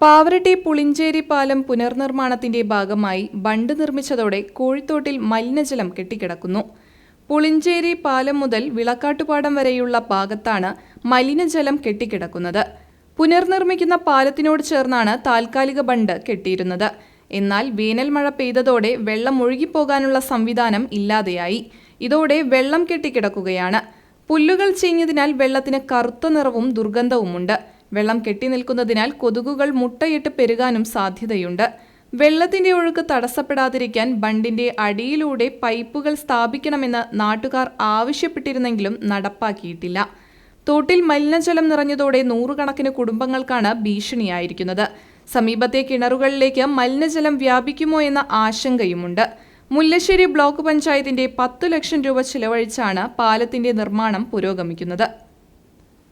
പാവറട്ടി പുളിഞ്ചേരി പാലം പുനർനിർമ്മാണത്തിന്റെ ഭാഗമായി ബണ്ട് നിർമ്മിച്ചതോടെ കോഴിത്തോട്ടിൽ മലിനജലം കെട്ടിക്കിടക്കുന്നു. പുളിഞ്ചേരി പാലം മുതൽ വിളക്കാട്ടുപാടം വരെയുള്ള ഭാഗത്താണ് മലിനജലം കെട്ടിക്കിടക്കുന്നത്. പുനർനിർമ്മിക്കുന്ന പാലത്തിനോട് ചേർന്നാണ് താൽക്കാലിക ബണ്ട് കെട്ടിയിരുന്നത്. എന്നാൽ വേനൽ മഴ പെയ്തതോടെ വെള്ളം ഒഴുകിപ്പോകാനുള്ള സംവിധാനം ഇല്ലാതെയായി. ഇതോടെ വെള്ളം കെട്ടിക്കിടക്കുകയാണ്. പുല്ലുകൾ ചീഞ്ഞതിനാൽ വെള്ളത്തിന് കറുത്ത നിറവും ദുർഗന്ധവുമുണ്ട്. വെള്ളം കെട്ടിനിൽക്കുന്നതിനാൽ കൊതുകുകൾ മുട്ടയിട്ട് പെരുകാനും സാധ്യതയുണ്ട്. വെള്ളത്തിന്റെ ഒഴുക്ക് തടസ്സപ്പെടാതിരിക്കാൻ ബണ്ടിന്റെ അടിയിലൂടെ പൈപ്പുകൾ സ്ഥാപിക്കണമെന്ന് നാട്ടുകാർ ആവശ്യപ്പെട്ടിരുന്നെങ്കിലും നടപ്പാക്കിയിട്ടില്ല. തോട്ടിൽ മലിനജലം നിറഞ്ഞതോടെ നൂറുകണക്കിന് കുടുംബങ്ങൾക്കാണ് ഭീഷണിയായിരിക്കുന്നത്. സമീപത്തെ കിണറുകളിലേക്ക് മലിനജലം വ്യാപിക്കുമോ എന്ന ആശങ്കയുമുണ്ട്. മുല്ലശ്ശേരി ബ്ലോക്ക് പഞ്ചായത്തിന്റെ പത്തു ലക്ഷം രൂപ ചിലവഴിച്ചാണ് പാലത്തിന്റെ നിർമ്മാണം പുരോഗമിക്കുന്നത്.